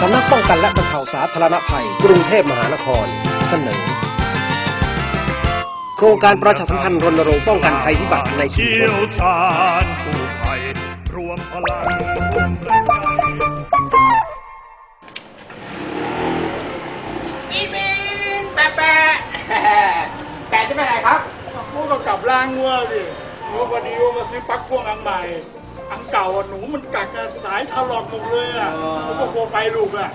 สำนักป้องกันและบรรเทาสาธารณภัย กรุงเทพมหานครเสนอ โครงการประชาสัมพันธ์รณรงค์ป้องกันภัยพิบัติในชุมชเชี่ยนวชาญกู้ภัยรวมพลังร่วมแรงใจอีบินแปะแปะแปะจะไปไหนครับพวกก็กลับล้างงัวสิงัวพอดีว่ามาซื้อปลั๊กพ่วงอันใหม่ อันเก่าอะหนูมันกัดอะสายถลอกหมดเลยอะอ๋อ ผมก็กลัวไฟลุกอะ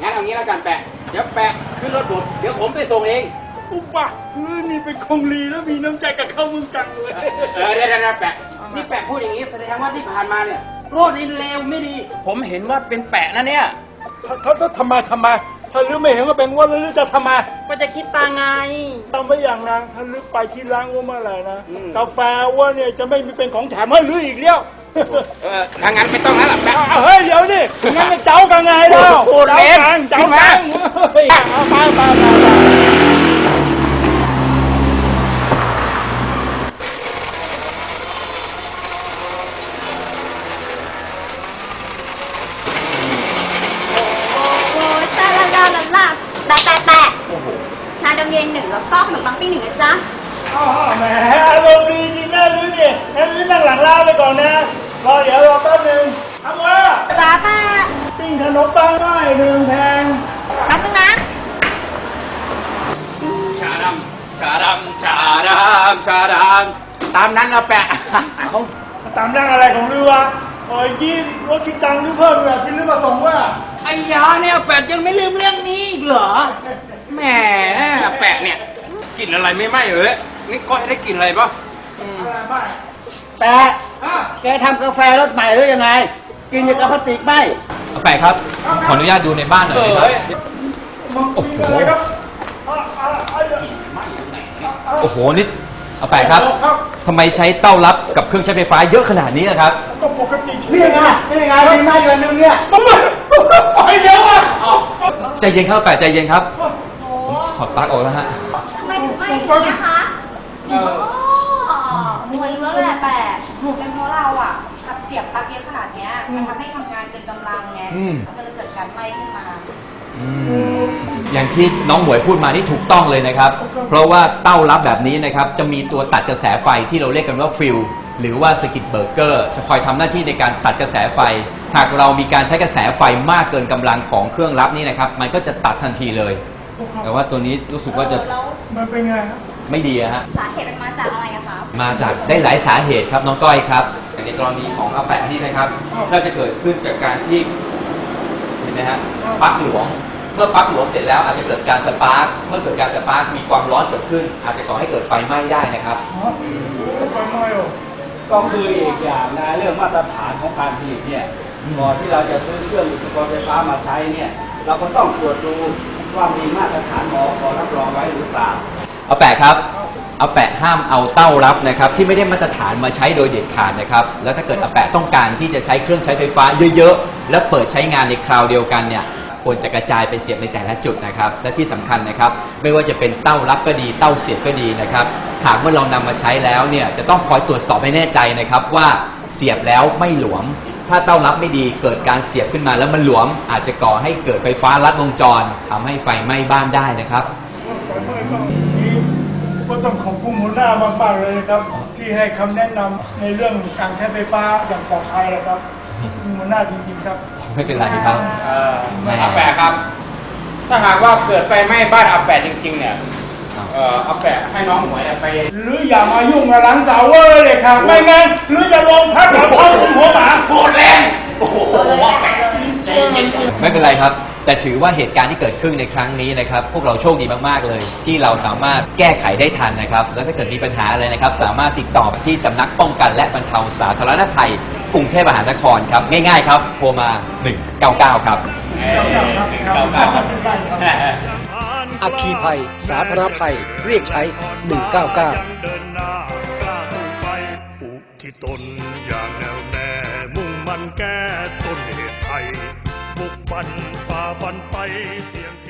งั้นเอางี้แล้วกันแปะ เดี๋ยวแปะขึ้นรถผม เดี๋ยวผมไปส่งเองอุ๊บปะเฮ้ยนี่เป็นคงลีแล้วมีน้ำใจกับเข้ามึงจังเลย เออเดี๋ยวเดี๋ยวเดี๋ยวแปะ นี่แปะพูดอย่างนี้แสดงว่าที่ผ่านมาเนี่ยโลดนี่เลวไม่ดี ผมเห็นว่าเป็นแปะนะเนี่ยถ้าถ้าถ้าทำไมทำไม ถ้าลือไม่เห็นว่าเป็นว่าลือจะทำไมก็จะคิดตางไงทำไปอย่างนางถ้าลือไปที่ล้างงัวเมื่อไหร่นะอืม กาแฟว่าเนี่ยจะไม่มีเป็นของแถมให้ลืออีกแล้วเออถ้างั้นไม่ต้องแล้วล่ะแปะเอาเฮ้ยเดี๋ยวนี่งั้นจะเจ้ากันไงแล้วพูดเล่นเจ้าขึ้นกัมานเฮ้ยเอาไปไปไปไป โอ้ยตาละลาละลาแปะแปะแปะ ชาดำเย็นหนึ่งแล้วก็ขนมปังปิ้งหนึ่งนะจ๊ะอ๋อแหมอารมณ์ดีจริงนะลือเนี่ยงั้นลือนั่งหลังร้านไปก่อนนะรอเดี๋ยวรอแป๊บนึงทำว่าจ้าแปะปิ้งขนมปังได้หนึ่งแพงแป๊บนึงนะ ชาดำชาดำชาดำชาดำตามนั้นนะแปะเอาตามนั่งอะไรของลือวะโอ้ยยี่รถคิดตังค์ลือเพิ่มเลยที่ลือมาส่งว่าไอ้ยาเนี่ยแปะยังไม่ลืมเรื่องนี้อีกเหรอ แหมแปะเนี่ยกลินอะไรไม่ไหม้เลยนี่ก้อยได้กลินอะไรปะแปะแกทำกาแฟรสใหม่หรือยังไง กินในกระพลาสติกไหมเอาแปะครับ ขออนุญาตดูในบ้านหน่อยได้ไหมโอ้โหโอ้โหนี่เอาแปะครับทำไมใช้เต้ารับกับเครื่องใช้ไฟฟ้าเยอะขนาดนี้นะครับก็ปกตินี่ไงนี่ไงมีไหมอยู่อันนึงเนี่ยทำไมปล่อยเดี๋ยวอะใจเย็นครับแปะใจเย็นครับผมถ อดปลั๊กออกแล้วฮะทำไมถึงไม่อย่างนี้นะคะอ๋อมวยรู้แล้วแหละแปะเป็นเพราะเราอะกับเสียบปลั๊กเยอะขนาดเนี้ยมันทำให้ทำงานเกินกำลังไงอืม มันก็เลยเกิดการไหม้ขึ้นมา อืมอย่างที่น้องหมวยพูดมานี่ถูกต้องเลยนะครับ เพราะว่าเต้ารับแบบนี้นะครับ จะมีตัวตัดกระแสไฟที่เราเรียกกันว่าฟิลหรือว่าสกิตเบอร์เกอร์ จะคอยทำหน้าที่ในการตัดกระแสไฟ หากเรามีการใช้กระแสไฟมากเกินกำลังของเครื่องรับนี่นะครับ มันก็จะตัดทันทีเลย แต่ว่าตัวนี้รู้สึกว่าจะแล้วมันเป็นไงฮะไม่ดีอะฮะ สาเหตุมันมาจากอะไรอะคะมาจากได้หลายสาเหตุครับน้องก้อยครับอย่างในกรณีของอาแปะนี่นะครับน่าจะเกิดขึ้นจากการที่เห็นไหมฮะปลั๊กหลวงเมื่อปลั๊กหลวงเสร็จแล้วอาจจะเกิดการสปาร์คเมื่อเกิดการสปาร์คมีความร้อนเกิดขึ้น อาจจะก่อให้เกิดไฟไหม้ได้นะครับไฟไหม้เหรอก็คืออีกอย่างนะเรื่องมาตรฐานของการผลิตเนี่ยก่อนที่เราจะซื้อเครื่องอุปกรณ์ไฟฟ้ามาใช้เนี่ย เราก็ต้องตรวจดู ว่ามีมาตรฐานมอกรับรองไว้หรือเปล่า เอาแปะครับ เอาแปะห้ามเอาเต้ารับนะครับ ที่ไม่ได้มาตรฐานมาใช้โดยเด็ดขาดนะครับ แล้วถ้าเกิดเอาแปะต้องการที่จะใช้เครื่องใช้ไฟฟ้าเยอะๆ และเปิดใช้งานในคราวเดียวกันเนี่ยควรจะกระจายไปเสียบในแต่ละจุดนะครับ และที่สำคัญนะครับ ไม่ว่าจะเป็นเต้ารับก็ดี เต้าเสียบก็ดีนะครับหากเมื่อเรานำมาใช้แล้วเนี่ยจะต้องคอยตรวจสอบให้แน่ใจนะครับว่าเสียบแล้วไม่หลวม ถ้าเต้ารับไม่ดีเกิดการเสียบขึ้นมาแล้วมันหลวมอาจจะก่อให้เกิดไฟฟ้าลัดวงจรทำให้ไฟไหม้บ้านได้นะครับนี่ก็ต้องขอบคุณหัวหน้ามากๆเลยนะครับ ที่ให้คำแนะนำในเรื่องการใช้ไฟฟ้าอย่างปลอดภัยนะครับหัวหน้าจริงๆครับ ไม่เป็นไรครับเอออาแปะครับ ถ้าหากว่าเกิดไฟไหม้บ้านอาแปะจริง ๆ เนี่ย เอออาแปะให้น้องหมวยเนี่ยไปหรืออย่ามายุ่งกับหลังสาวเว้ยเลยครับไม่งั้นหรือจะลงพัดหัวท้องถึงหัวหมาโคตรแรงโอ้โหแปะใจเย็นไม่เป็นไรครับ แต่ถือว่าเหตุการณ์ที่เกิดขึ้นในครั้งนี้นะครับ พวกเราโชคดีมากๆเลย ที่เราสามารถแก้ไขได้ทันนะครับ แล้วถ้าเกิดมีปัญหาอะไรนะครับ สามารถติดต่อไปที่สำนักป้องกันและบรรเทาสาธารณภัยกรุงเทพมหานครครับ ง่ายๆครับ โทรมา 199 ครับ เก่าๆครับ อัคคีภัย สาธารณภัย เรียกใช้ 199อุทิศตนอย่างแนวแน่มุ่งมันแก้ต้นเหตุไทยบุกบันฝ่าฟันไปเสียงเพียง